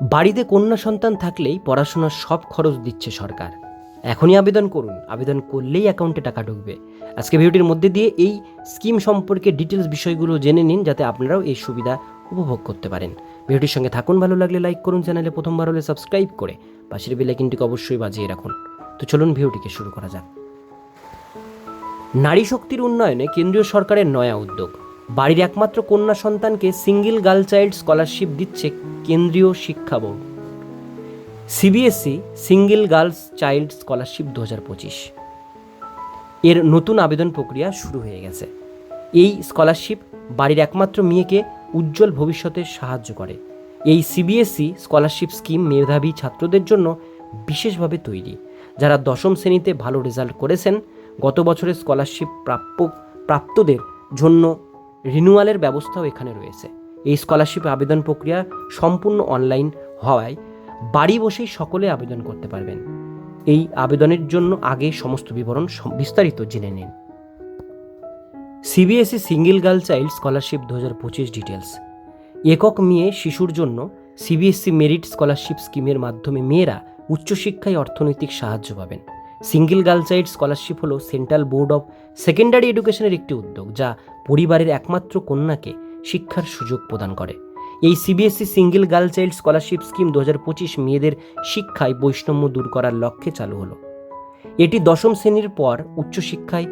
বাড়িতে কন্যা সন্তান থাকলেই পড়াশোনার সব খরচ দিচ্ছে সরকার। এখনই আবেদন করুন। আবেদন করলেই অ্যাকাউন্টে টাকা ঢুকবে। আজকে ভিডিওটির মধ্যে দিয়ে এই স্কিম সম্পর্কে ডিটেলস বিষয়গুলো জেনে নিন, যাতে আপনারাও এই সুবিধা উপভোগ করতে পারেন। ভিডিওটির সঙ্গে থাকুন। ভালো লাগলে লাইক করুন, চ্যানেলে প্রথমবার হলে সাবস্ক্রাইব করে পাশের বেলাইকিনটিকে অবশ্যই বাজিয়ে রাখুন। তো চলুন ভিডিওটিকে শুরু করা যাক। নারী শক্তির উন্নয়নে কেন্দ্রীয় সরকারের নয়া উদ্যোগ। বাড়ির একমাত্র কন্যা সন্তানকে সিঙ্গেল গার্ল চাইল্ড স্কলারশিপ দিচ্ছে কেন্দ্রীয় শিক্ষা board. CBSE single girls child scholarship দু হাজার পঁচিশ। এর নতুন আবেদন প্রক্রিয়া শুরু হয়ে গেছে। এই স্কলারশিপ বাড়ির একমাত্র মেয়েকে উজ্জ্বল ভবিষ্যতে সাহায্য করে। এই সিবিএসই স্কলারশিপ স্কিম মেধাবী ছাত্রদের জন্য বিশেষভাবে তৈরি। যারা দশম শ্রেণীতে ভালো রেজাল্ট করেছেন, গত বছরের স্কলারশিপ প্রাপ্য প্রাপ্তদের জন্য রিনিউয়ালের ব্যবস্থাও এখানে রয়েছে। এই স্কলারশিপ আবেদন প্রক্রিয়া সম্পূর্ণ অনলাইন হওয়ায় বাড়ি বসেই সকলে আবেদন করতে পারবেন। এই আবেদনের জন্য আগে সমস্ত বিবরণ বিস্তারিত জেনে নিন। CBSE single girl child scholarship দু হাজার পঁচিশ ডিটেলস একক মেয়ে শিশুর জন্য সিবিএসসি মেরিট স্কলারশিপ স্কিমের মাধ্যমে মেয়েরা উচ্চশিক্ষায় অর্থনৈতিক সাহায্য পাবেন। সিঙ্গেল গার্ল চাইল্ড স্কলারশিপ হলো সেন্ট্রাল বোর্ড অফ সেকেন্ডারি এডুকেশনের একটি উদ্যোগ, যা পরিবারের একমাত্র কন্যাকে শিক্ষার সুযোগ প্রদান করে। এই CBSC single girl child scholarship scheme দু হাজার পঁচিশ মেয়েদের শিক্ষায় বৈষম্য দূর করার লক্ষ্যে চালু হলো। এটি দশম শ্রেণির পর উচ্চশিক্ষায়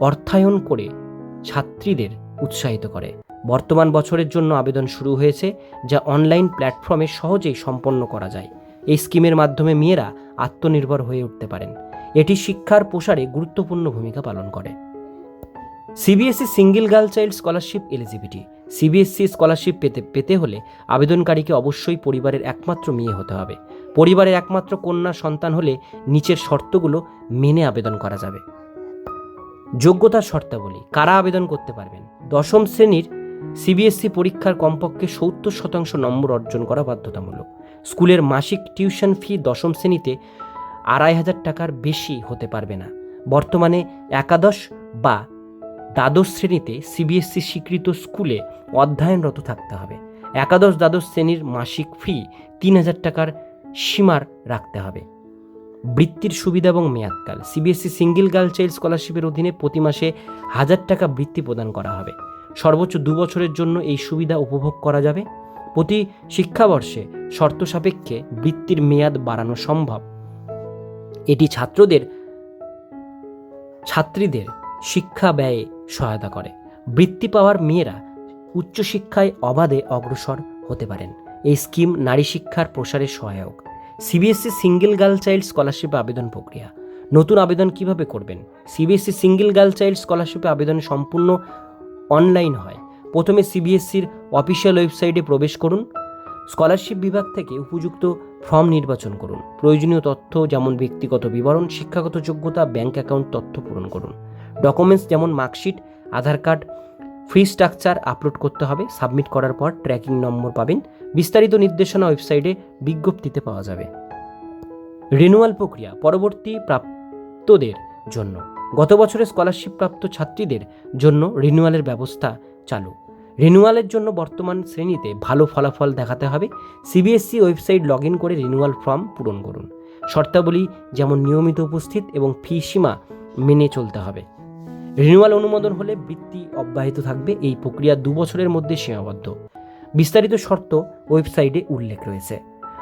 অর্থায়ন করে ছাত্রীদের উৎসাহিত করে। বর্তমান বছরের জন্য আবেদন শুরু হয়েছে, যা অনলাইন প্ল্যাটফর্মে সহজেই সম্পন্ন করা যায়। এই স্কিমের মাধ্যমে মেয়েরা আত্মনির্ভর হয়ে উঠতে পারেন। এটি শিক্ষার প্রসারে গুরুত্বপূর্ণ ভূমিকা পালন করে। CBSE single girl child scholarship eligibility CBSC scholarship পেতে পেতে হলে আবেদনকারীকে অবশ্যই পরিবারের একমাত্র মেয়ে হতে হবে। পরিবারের একমাত্র কন্যা সন্তান হলে নিচের শর্তগুলো মেনে আবেদন করা যাবে। যোগ্যতার শর্তাবলী, কারা আবেদন করতে পারবেন? দশম শ্রেণির সিবিএসসি পরীক্ষার কমপক্ষে সত্তর শতাংশ নম্বর অর্জন করা বাধ্যতামূলক। স্কুলের মাসিক টিউশন ফি দশম শ্রেণীতে আড়াই হাজার টাকার বেশি হতে পারবে না। বর্তমানে একাদশ বা দ্বাদশ শ্রেণীতে সিবিএসসি স্বীকৃত স্কুলে অধ্যয়নরত থাকতে হবে। একাদশ, দ্বাদশ শ্রেণির মাসিক ফি তিন হাজার টাকার সীমার রাখতে হবে। বৃত্তির সুবিধা এবং মেয়াদকাল। সিবিএসসি সিঙ্গেল গার্ল চাইল্ড স্কলারশিপের অধীনে প্রতি মাসে হাজার টাকা বৃত্তি প্রদান করা হবে। সর্বোচ্চ দু বছরের জন্য এই সুবিধা উপভোগ করা যাবে। প্রতি শিক্ষাবর্ষে শর্ত সাপেক্ষে বৃত্তির মেয়াদ বাড়ানো সম্ভব। এটি ছাত্রদের, ছাত্রীদের শিক্ষা ব্যয়ে সহায়তা করে। বৃত্তি পাওয়ার মেয়েরা উচ্চশিক্ষায় অবাধে অগ্রসর হতে পারেন। এই স্কিম নারী শিক্ষার প্রসারে সহায়ক। CBSE single girl child scholarship আবেদন প্রক্রিয়া। নতুন আবেদন কীভাবে করবেন? সিবিএসসি সিঙ্গেল গার্ল চাইল্ড স্কলারশিপে আবেদন সম্পূর্ণ অনলাইন হয়। প্রথমে সিবিএসসির অফিসিয়াল ওয়েবসাইটে প্রবেশ করুন। স্কলারশিপ বিভাগ থেকে উপযুক্ত ফর্ম নির্বাচন করুন। প্রয়োজনীয় তথ্য যেমন ব্যক্তিগত বিবরণ, শিক্ষাগত যোগ্যতা, ব্যাংক অ্যাকাউন্ট তথ্য পূরণ করুন। ডকুমেন্টস যেমন marksheet, Aadhaar card, fee structure upload করতে হবে। সাবমিট করার পর ট্র্যাকিং নম্বর পাবেন। বিস্তারিত নির্দেশনা ওয়েবসাইটে বিজ্ঞপ্তিতে পাওয়া যাবে। রিনুয়াল প্রক্রিয়া পরবর্তী প্রাপ্তদের জন্য। গত বছরে স্কলারশিপ প্রাপ্ত ছাত্রীদের জন্য রিনিউয়ালের ব্যবস্থা চালু। রিনিউয়ালের জন্য বর্তমান শ্রেণীতে ভালো ফলাফল দেখাতে হবে। সিবিএসসি ওয়েবসাইট লগ ইন করে রিনিউয়াল ফর্ম পূরণ করুন। শর্তাবলী যেমন নিয়মিত উপস্থিত এবং ফি সীমা মেনে চলতে হবে। রিনিউয়াল অনুমোদন হলে বৃত্তি অব্যাহত থাকবে। এই প্রক্রিয়া দু বছরের মধ্যে সীমাবদ্ধ। বিস্তারিত শর্ত ওয়েবসাইটে উল্লেখ রয়েছে।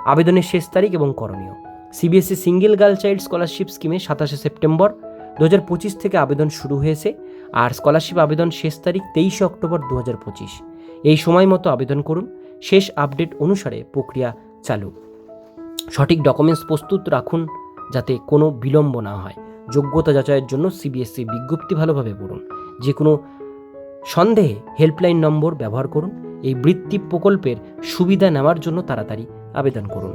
আবেদনের শেষ তারিখ এবং করণীয়। CBSC single girl child scholarship স্কিমে সাতাশে সেপ্টেম্বর দু হাজার পঁচিশ থেকে আবেদন শুরু হয়েছে। আর স্কলারশিপ আবেদন শেষ তারিখ তেইশে অক্টোবর দু হাজার পঁচিশ। এই সময় মতো আবেদন করুন। শেষ আপডেট অনুসারে প্রক্রিয়া চালু। সঠিক ডকুমেন্টস প্রস্তুত রাখুন যাতে কোনো বিলম্ব না হয়। যোগ্যতা যাচাইয়ের জন্য সিবিএসসি বিজ্ঞপ্তি ভালোভাবে পড়ুন। যে কোনো সন্দেহে হেল্পলাইন নম্বর ব্যবহার করুন। এই বৃত্তি প্রকল্পের সুবিধা নেওয়ার জন্য তাড়াতাড়ি আবেদন করুন।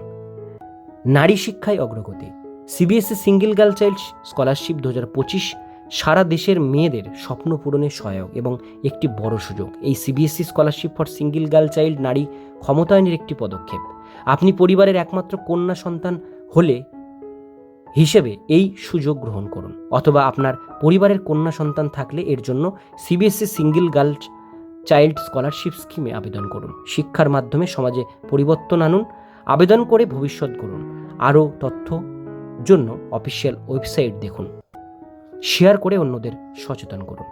নারী শিক্ষায় অগ্রগতি। CBSC single girl child scholarship দু হাজার পঁচিশ সারা দেশের মেয়েদের স্বপ্ন পূরণে সহায়ক এবং একটি বড় সুযোগ। এই CBSC scholarship for single girl child নারী ক্ষমতায়নের একটি পদক্ষেপ। আপনি পরিবারের একমাত্র কন্যা সন্তান হলে হিসেবে এই সুযোগ গ্রহণ করুন। অথবা আপনার পরিবারের কন্যা সন্তান থাকলে এর জন্য CBSC single girl child scholarship স্কিমে আবেদন করুন। শিক্ষার মাধ্যমে সমাজে পরিবর্তন আনুন। আবেদন করে ভবিষ্যৎ করুন আরও তথ্য জন্য অফিসিয়াল ওয়েবসাইট দেখুন। শেয়ার করে অন্যদের সচেতন করুন।